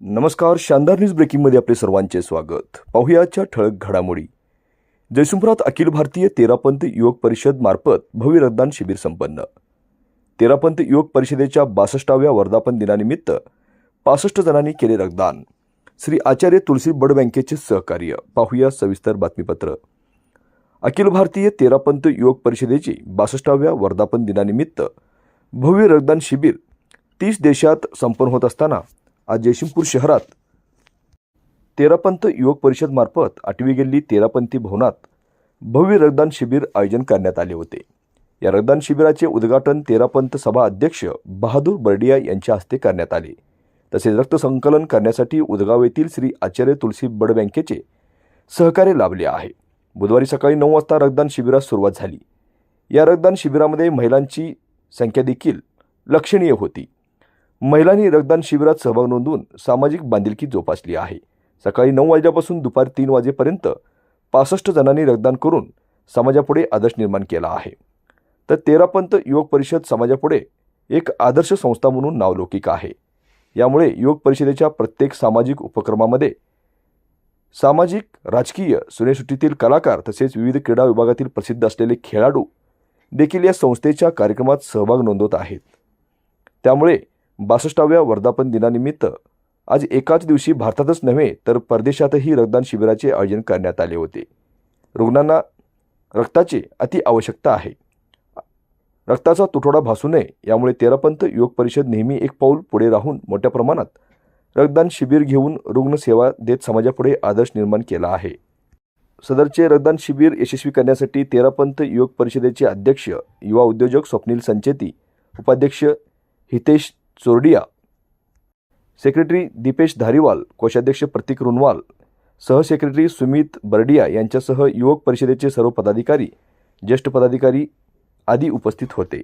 नमस्कार शानदार न्यूज ब्रेकिंगमध्ये आपले सर्वांचे स्वागत. पाहुयाच्या ठळक घडामोडी. जयसिंहपुरात अखिल भारतीय तेरापंथ युवक परिषद मार्फत भव्य रक्तदान शिबिर संपन्न. तेरापंथ युवक परिषदेच्या बासष्टाव्या वर्धापन दिनानिमित्त पासष्ट जणांनी केले रक्तदान. श्री आचार्य तुलसी बड बँकेचे सहकार्य. पाहूया सविस्तर बातमीपत्र. अखिल भारतीय तेरापंथ युवक परिषदेची बासष्टाव्या वर्धापन दिनानिमित्त भव्य रक्तदान शिबिर तीस देशात संपन्न होत असताना आज जयशिंगपूर शहरात तेरापंथ युवक परिषदमार्फत आठवी गेल्ली तेरापंथी भवनात भव्य रक्तदान शिबिर आयोजन करण्यात आले होते. या रक्तदान शिबिराचे उद्घाटन तेरापंथ सभा अध्यक्ष बहादूर बर्डिया यांच्या हस्ते करण्यात आले. तसेच रक्त संकलन करण्यासाठी उदगाव येथील श्री आचार्य तुलसी बड बँकेचे सहकार्य लाभले आहे. बुधवारी सकाळी नऊ वाजता रक्तदान शिबिरास सुरुवात झाली. या रक्तदान शिबिरामध्ये महिलांची संख्या देखील लक्षणीय होती. महिलांनी रक्तदान शिबिरात सहभाग नोंदवून सामाजिक बांधिलकी जोपासली आहे. सकाळी नऊ वाजल्यापासून दुपारी तीन वाजेपर्यंत पासष्ट जणांनी रक्तदान करून समाजापुढे आदर्श निर्माण केला आहे. तर तेरापंत युवक परिषद समाजापुढे एक आदर्श संस्था म्हणून नावलौकिक आहे. यामुळे युवक परिषदेच्या प्रत्येक सामाजिक उपक्रमामध्ये सामाजिक राजकीय सुनेसुटीतील कलाकार तसेच विविध क्रीडा विभागातील प्रसिद्ध असलेले खेळाडू देखील या संस्थेच्या कार्यक्रमात सहभाग नोंदवत आहेत. त्यामुळे बासष्टाव्या वर्धापन दिनानिमित्त आज एकाच दिवशी भारतातच नव्हे तर परदेशातही रक्तदान शिबिराचे आयोजन करण्यात आले होते. रुग्णांना रक्ताची अति आवश्यकता आहे. रक्ताचा तुटवडा भासू नये यामुळे तेरापंत योग परिषद नेहमी एक पाऊल पुढे राहून मोठ्या प्रमाणात रक्तदान शिबिर घेऊन रुग्णसेवा देत समाजापुढे आदर्श निर्माण केला आहे. सदरचे रक्तदान शिबिर यशस्वी करण्यासाठी तेरापंत योग परिषदेचे अध्यक्ष युवा उद्योजक स्वप्नील संचेती उपाध्यक्ष हितेश चोरडिया. सेक्रेटरी दीपेश धारीवाल कोषाध्यक्ष प्रतीक रुनवाल सहसेक्रेटरी सुमित बर्डिया यांच्यासह युवक परिषदेचे सर्व पदाधिकारी ज्येष्ठ पदाधिकारी आदी उपस्थित होते.